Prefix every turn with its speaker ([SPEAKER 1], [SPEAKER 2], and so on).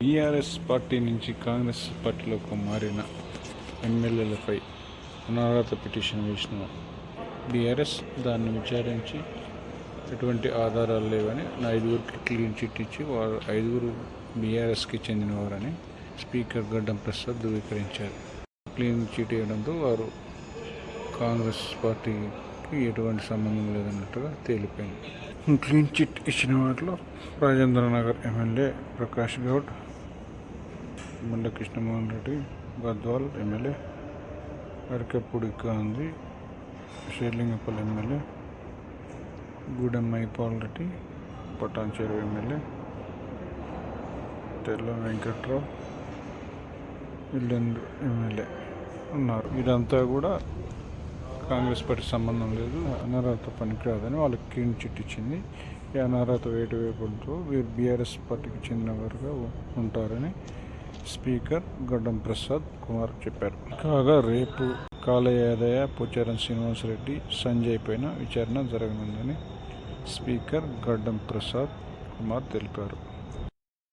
[SPEAKER 1] BRS party నుంచి కాంగ్రెస్ పార్టీలోకి మారిన ఎమ్మెల్యేలపై అనర్హత పిటిషన్ వేసిన బీఆర్ఎస్ దాన్ని విచారించి ఎటువంటి ఆధారాలు లేవని నా ఐదుగురికి క్లీన్ చిట్ ఇచ్చి వారు ఐదుగురు బీఆర్ఎస్కి చెందినవారని స్పీకర్ గడ్డం ప్రసాద్ ధృవీకరించారు. క్లీన్ చిట్ ఇవ్వడంతో వారు కాంగ్రెస్ పార్టీకి ఎటువంటి సంబంధం లేదన్నట్టుగా తేలిపోయింది. క్లీన్ చిట్ ఇచ్చిన వాటిలో Rajendra Nagar MLA Prakash Goud Manda Krishnamohan Reddy Gadwal MLA Arekapudi Gandhi Serilingampally MLA Gudem Mahipal Reddy Patancheru MLA Tellam Venkatrao Yellandu MLA ఉన్నారు. ఇదంతా కూడా కాంగ్రెస్ పార్టీ సంబంధం లేదు అనర్హత పనికిరాదని వాళ్ళకి క్లీన్ చిట్ ఇచ్చింది. ఈ అనర్హత వేటు వేయడంతో వీరు బీఆర్ఎస్ పార్టీకి చెందినవారుగా ఉంటారని స్పీకర్ గడ్డం ప్రసాద్ కుమార్ చెప్పారు. కాగా రేపు కాలయాదయ పోచారం శ్రీనివాసరెడ్డి సంజయ్ పైన విచారణ జరగనుందని స్పీకర్ గడ్డం ప్రసాద్ కుమార్ తెలిపారు.